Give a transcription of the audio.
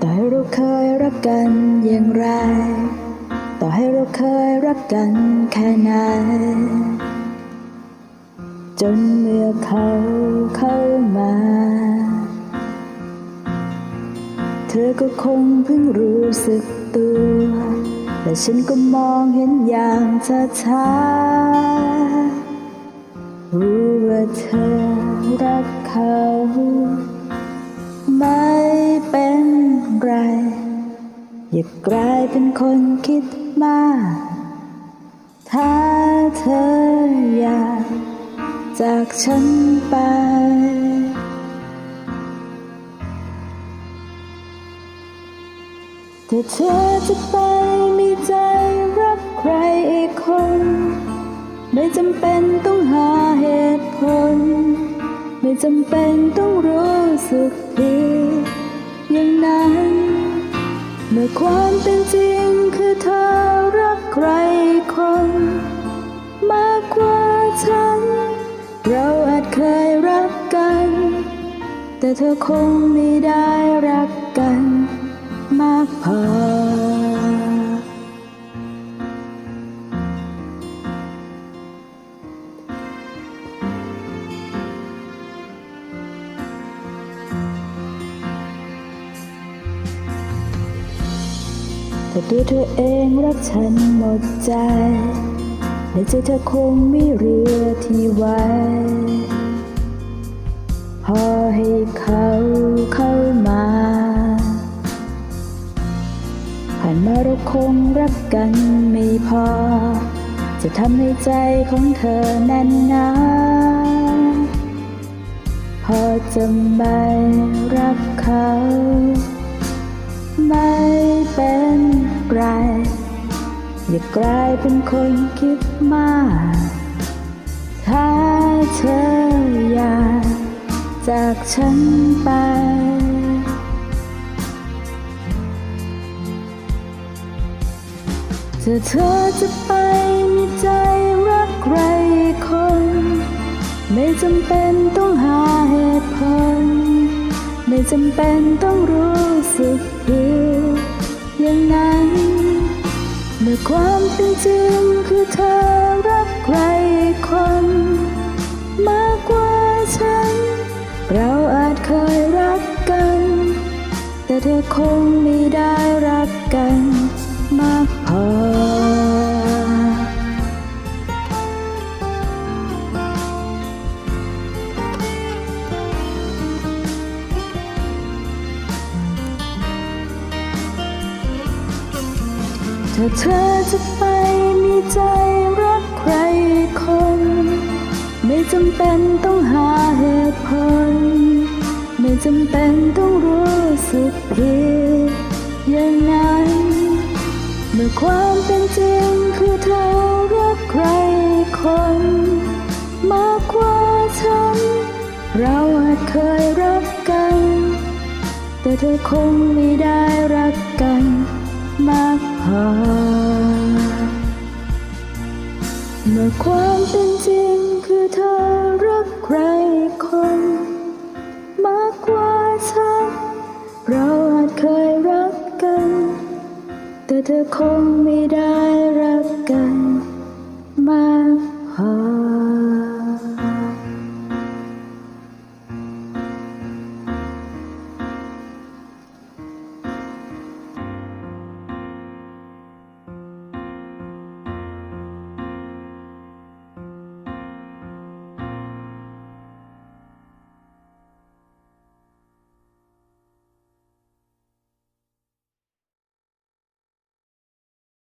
ต่อให้เราเคยรักกันอย่างไร ต่อให้เราเคยรักกันแค่ไหน จนเมื่อเขาเข้ามา เธอก็คงเพิ่งรู้สึกตัว แต่ฉันก็มองเห็นอย่างช้าช้าๆรู้ว่าเธอรักเขา ไม่เป็น ไรอย่ากลายเป็นคนคิดมาก ถ้าเธออยากจากฉันไปถ้าเธอจะไปมีใจรักใครอีกคน ไม่จำเป็นต้องหาเหตุผล ไม่จำเป็นต้องรู้สึกผิด อย่างนั้น เมื่อความเป็นจริงคือเธอรักใครคน มากกว่าฉัน เราอาจเคยรักกัน แต่เธอคงไม่ได้รักกัน มากพอ ถ้าตัวเธอเองรักฉันหมดใจในใจเธอคงไม่เรือที่ไว้พอให้เขาเข้ามาผ่านมาเราคงรักกันไม่พอ จะทำให้ใจของเธอแน่นหนาพอจะไม่รักเขา ไม่เป็น ไร อย่ากลายเป็นคนคิดมากถ้าเธออยากจากฉันไปถ้าเธอจะไปมีใจรักใครคน ไม่จำเป็นต้องหาเหตุผล ไม่จำเป็นต้องรู้สึกผิด อย่างนั้น เมื่อความเป็นจริงคือเธอรักใครคน มากกว่าฉัน เราอาจเคยรักกัน แต่เธอคงไม่ได้รักกันมากพอ ถ้าเธอจะไปมีใจรักใครคน ไม่จำเป็นต้องหาเหตุผล ไม่จำเป็นต้องรู้สึกผิดอย่างนั้น เมื่อความเป็นจริงคือเธอรักใครคน มากกว่าฉัน เราอาจเคยรักกัน แต่เธอคงไม่ได้รักกัน มากพอ เมื่อความเป็นจริงคือเธอรักใครคน มากกว่าฉันเราอาจเคยรักกัน แต่เธอคงไม่ได้รักกันมาก